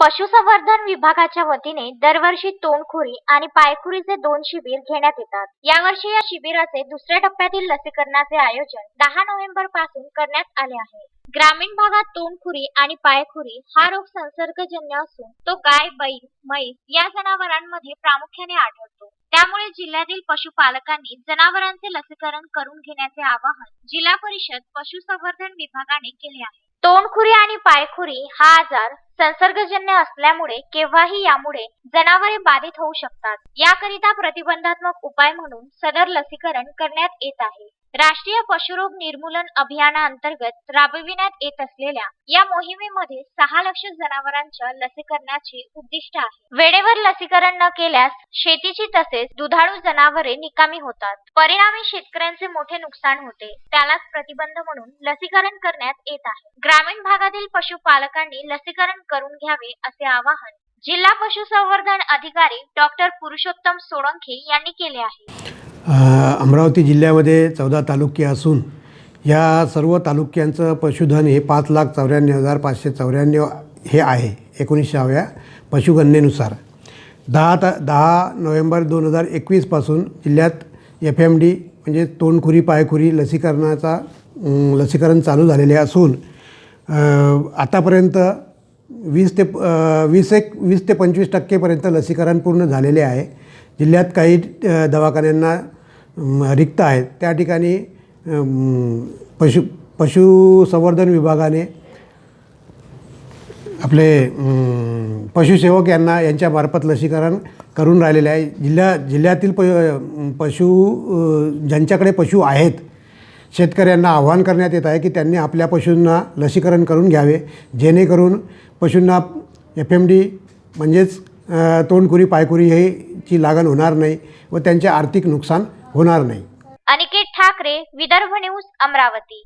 पशुसंवर्धन विभागाच्या वतीने दरवर्षी तोंडखुरी आणि पायखुरीचे दोन शिबिर घेण्यात येतात. यावर्षी या शिबिराचे दुसऱ्या टप्प्यातील लसीकरणाचे आयोजन दहा नोव्हेंबरपासून करण्यात आले आहे. ग्रामीण भागात तोंडखुरी आणि पायखुरी हा रोग संसर्गजन्य असून तो गाय बैल म्हैस या जनावरांमध्ये प्रामुख्याने आढळतो. त्यामुळे जिल्ह्यातील पशुपालकांनी जनावरांचे लसीकरण करून घेण्याचे आवाहन जिल्हा परिषद पशुसंवर्धन विभागाने केले आहे. तोंडखुरी आणि पायखुरी हा आजार संसर्गजन्य असल्यामुळे केव्हाही यामुळे जनावरे बाधित होऊ शकतात. याकरिता प्रतिबंधात्मक उपाय म्हणून सदर लसीकरण करण्यात येत आहे. राष्ट्रीय पशुरोग निर्मूलन अभियानाअंतर्गत राबविण्यात येत असलेल्या या मोहिमेमध्ये सहा लक्ष जनावरांच्या लसीकरणाचे उद्दिष्ट आहे. वेळेवर लसीकरण न केल्यास शेतीची तसेच दुधाळू जनावरे निकामी होतात. परिणामी शेतकऱ्यांचे मोठे नुकसान होते. त्यालाच प्रतिबंध म्हणून लसीकरण करण्यात येत आहे. ग्रामीण भागातील पशुपालकांनी लसीकरण करून घ्यावे असे आवाहन जिल्हा पशुसंवर्धन अधिकारी डॉक्टर पुरुषोत्तम सोळंखे यांनी केले आहे. अमरावती जिल्ह्यामध्ये चौदा तालुके असून या सर्व तालुक्यांचं पशुधन हे पाच लाख चौऱ्याण्णव हजार पाचशे चौऱ्याण्णव हे आहे एकोणीसशेव्या पशुगणनेनुसार. दहा ता दहा नोव्हेंबर दोन हजार एकवीसपासून जिल्ह्यात एफ एम डी म्हणजे तोंडखुरी पायखुरी लसीकरणाचा लसीकरण चालू झालेले असून आतापर्यंत वीस ते वीस एक वीस ते पंचवीस टक्केपर्यंत लसीकरण पूर्ण झालेले आहे. जिल्ह्यात काही दवाखान्यांना रिक्त आहेत. त्या ठिकाणी पशु पशुसंवर्धन विभागाने आपले पशुसेवक यांना यांच्यामार्फत लसीकरण करून राहिलेले आहे. जिल्ह्या जिल्ह्यातील प पशु ज्यांच्याकडे पशु आहेत शेतकऱ्यांना आव्हान करण्यात येत आहे की त्यांनी आपल्या पशूंना लसीकरण करून घ्यावे जेणेकरून पशूंना एफ एम डी म्हणजेच अ, तोंडखुरी पायखुरी हे ची लागण होणार नाही व त्यांचे आर्थिक नुकसान होणार नाही. अनिकेत ठाकरे विदर्भ न्यूज अमरावती.